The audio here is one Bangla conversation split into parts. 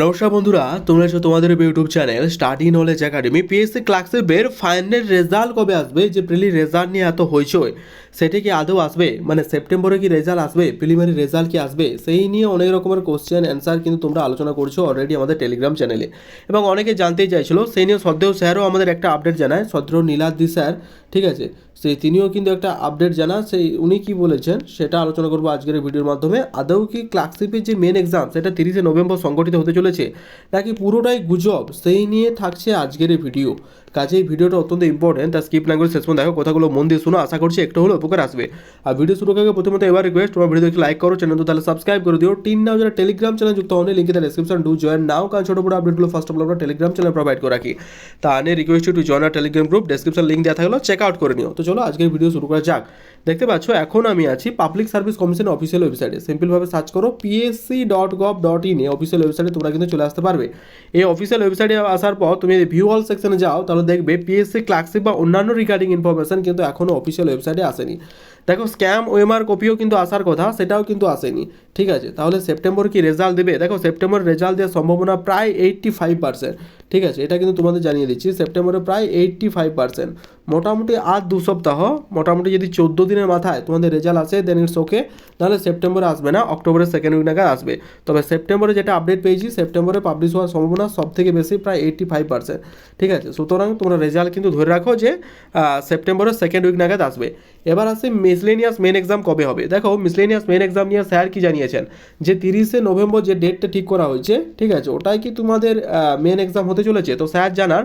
নমস্কার বন্ধুরা, তোমরা এসো তোমাদের YouTube channel study knowledge academy PSC ক্লাসের ফাইনাল রেজাল্ট কবে আসবে? যে প্রিলি রেজাল্ট নিয়ে এত হইচই, সেটি কি আদৌ আসবে? মানে সেপ্টেম্বরে কি রেজাল্ট আসবে? প্রিলিমারি রেজাল্ট কি আসবে? সেই নিয়ে অনেক রকমের কোশ্চেন অ্যান্সার কিন্তু তোমরা আলোচনা করছ অলরেডি আমাদের টেলিগ্রাম চ্যানেলে এবং অনেকে জানতেই চাইছিল, সেই নিয়ে সদ্দেও স্যারও আমাদের একটা আপডেট জানায় সদ্র নীলাদ্রি স্যার ঠিক আছে? সেই তিনিও কিন্তু একটা আপডেট জানা সেই উনি কি বলেছেন সেটা আলোচনা করব আজকের ভিডিওর মাধ্যমে। আদৌ কি ক্লার্কশিপের যে মেন এক্সাম সেটা তিরিশে নভেম্বর সংগঠিত হতে চলেছে। নাকি পুরোটাই গুজব? সেই নিয়ে থাকছে আজকের ভিডিও। কাজে এই ভিডিওটা অত্যন্ত ইম্পর্টেন্ট তার স্কিপ না করে শেষ পর্যন্ত দেখো কথাগুলো মন দিয়ে শুনো, আশা করছি একটু হলেও উপকার আসবে। আর ভিডিও শুরু আগে প্রথমত এবার রিকোয়েস্ট তোমার ভিডিও লাইক করো চ্যানেল তো তাহলে সাবস্ক্রাইব করে দিও। টিন নাও যারা টেলিগ্রাম চ্যানেল যুক্ত হন লিঙ্কে তার ডিসক্রিপশন ডু জয়েন নাও, কারণ ছোটো বড় আপডেটগুলো ফার্স্ট অফ অল আমরা টেলিগ্রাম চ্যানেল প্রোভাইড করে রাখি। তা আনে রিকোয়েস্ট টু জয়েন আর টেলিগ্রাম গ্রুপ ডেসক্রিপশন লিঙ্ক দেওয়া থাকল চেক আউট করে নিও। তো চলো আজকের ভিডিও শুরু করা যাক। দেখতে পাচ্ছ, এখন আমি আছি পাবলিক সার্ভিস কমিশন অফিসিয়াল ওয়েবসাইটে সিম্পলভাবে সার্চ করো PSC dot gov dot in এই অফিসিয়াল ওয়েবসাইটে তোমরা কিন্তু চলে আসতে পারবে। এই অফিসিয়াল ওয়েবসাইটে আসার পর তুমি ভিউ অল সেকশনে যাও, তাহলে দেখবে পিএসসি ক্লার্কশিপ বা অন্যান্য রিগার্ডিং ইনফরমেশান কিন্তু এখনও অফিসিয়াল ওয়েবসাইটে আসেনি। দেখো স্ক্যাম ওএমআর কপিও কিন্তু আসার কথা, সেটাও কিন্তু আসেনি। ঠিক আছে? তাহলে সেপ্টেম্বর কি রেজাল্ট দেবে? দেখো সেপ্টেম্বর রেজাল্ট দেওয়ার সম্ভাবনা প্রায় এইট্টি ফাইভ পার্সেন্ট ঠিক আছে, এটা কিন্তু তোমাদের জানিয়ে দিচ্ছি সেপ্টেম্বরে প্রায় এইট্টি ফাইভ পার্সেন্ট মোটামুটি আর দু সপ্তাহ, মোটামুটি যদি চোদ্দ দিনের মাথায় তোমাদের রেজাল্ট আসে দেন ইটস ওকে তাহলে সেপ্টেম্বরে আসবে না অক্টোবরের সেকেন্ড উইক নাগাদ আসবে। তবে সেপ্টেম্বরে যেটা আপডেট পেয়েছি সেপ্টেম্বরে পাবলিশ হওয়ার সম্ভাবনা সব থেকে বেশি প্রায় এইট্টি ফাইভ পার্সেন্ট ঠিক আছে, সুতরাং তোমরা রেজাল্ট কিন্তু ধরে রাখো যে সেপ্টেম্বরের সেকেন্ড উইক নাগাদ আসবে। এবার আসে মিসলেনিয়াস মেন এক্সাম কবে হবে? দেখো মিসলেনিয়াস মেন এক্সাম নিয়ে স্যার কি জানিয়েছেন? যে তিরিশে নভেম্বর যে ডেটটা ঠিক করা হয়েছে, ঠিক আছে, ওটাই কি তোমাদের মেন এক্সাম হতে চলেছে। তো স্যার জানার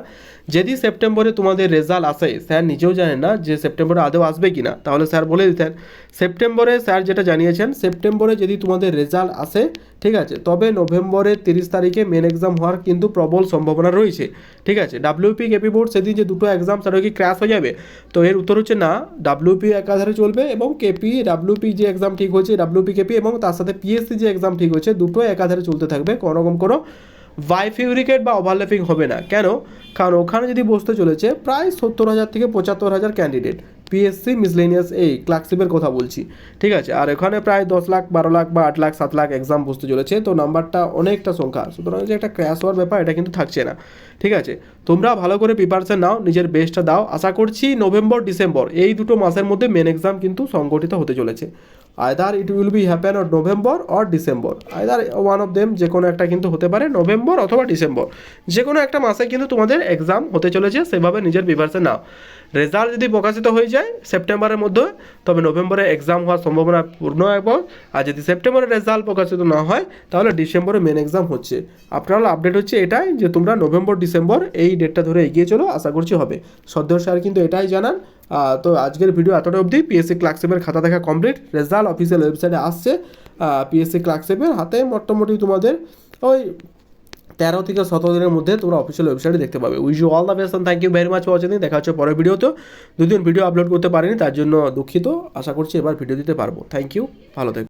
যদি সেপ্টেম্বরে তোমাদের রেজাল্ট আসে, স্যার নিজেও জানেন না যে সেপ্টেম্বরে আদৌ আসবে কি না তাহলে স্যার বলে দিতেন, সেপ্টেম্বরে স্যার যেটা জানিয়েছেন, সেপ্টেম্বরে যদি তোমাদের রেজাল্ট আসে, ঠিক আছে, তবে নভেম্বরের তিরিশ তারিখে মেন এক্সাম হওয়ার কিন্তু প্রবল সম্ভাবনা রয়েছে। ঠিক আছে ডাব্লিউপি কেপি বোর্ড সেদিন যে দুটো এক্সাম সেটা কি ক্র্যাশ হয়ে যাবে। তো এর উত্তর হচ্ছে না ডাব্লিউপি একাধারে চলবে এবং কেপি ডাব্লিউপি যে এক্সাম ঠিক হয়েছে ডাব্লিউপি কেপি এবং তার সাথে পিএসসি যে এক্সাম ঠিক হয়েছে দুটো একাধারে চলতে থাকবে। কোনো রকম কোনো বাইফিউরিকেট বা ওভারল্যাপিং হবে না। কেন? কারণ ওখানে যদি বসতে চলেছে, প্রায় সত্তর হাজার থেকে পঁচাত্তর হাজার ক্যান্ডিডেট পিএসসি মিসলেনিয়াস এই ক্লার্কশিপের কথা বলছি। ঠিক আছে? আর এখানে প্রায় দশ লাখ, বারো লাখ বা আট লাখ, সাত লাখ এক্সাম বসতে চলেছে। তো নাম্বারটা অনেকটা সংখ্যা। সুতরাং যে একটা ক্র্যাশ হওয়ার ব্যাপার, এটা কিন্তু থাকছে না। ঠিক আছে? তোমরা ভালো করে প্রিপারেশন নাও, নিজের বেস্টটা দাও। আশা করছি নভেম্বর, ডিসেম্বর, এই দুটো মাসের মধ্যে মেন এক্সাম কিন্তু সংগঠিত হতে চলেছে। Either it will be happen or November or December either one of them যে কোনো একটা কিন্তু হতে পারে নভেম্বর অথবা ডিসেম্বর যে কোনো একটা মাসে কিন্তু তোমাদের এক্সাম হতে চলেছে, সেভাবে নিজের প্রিপারেশন নাও। রেজাল্ট যদি প্রকাশিত হয়ে যায় সেপ্টেম্বরের মধ্যে, তবে নভেম্বরে এক্সাম হওয়ার সম্ভাবনা পূর্ণ এবং আর যদি সেপ্টেম্বরে রেজাল্ট প্রকাশিত না হয়, তাহলে ডিসেম্বরে মেন এক্সাম হচ্ছে। আপনার আপডেট হচ্ছে এটাই যে তোমরা নভেম্বর, ডিসেম্বর এই ডেটটা ধরে এগিয়ে চলো, আশা করছি হবে। সদ্য স্যার কিন্তু এটাই জানান। তো আজকের ভিডিও এতটা অবধি। পিএসসি ক্লার্কশিপের খাতা দেখা কমপ্লিট রেজাল্ট অফিসিয়াল ওয়েবসাইটে আসছে। পিএসসি ক্লার্কশিপের হাতে মোটামুটি তোমাদের ওই তেরো থেকে সতেরো দিনের মধ্যে তোমরা অফিসিয়াল ওয়েবসাইটে দেখতে পাবে। Wish you all the best thank you very much watching দেখা হচ্ছে পরের ভিডিওতে। দুদিন ভিডিও আপলোড করতে পারিনি, তার জন্য দুঃখিত। আশা করছি এবার ভিডিও দিতে পারব। থ্যাংক ইউ ভালো থেকো।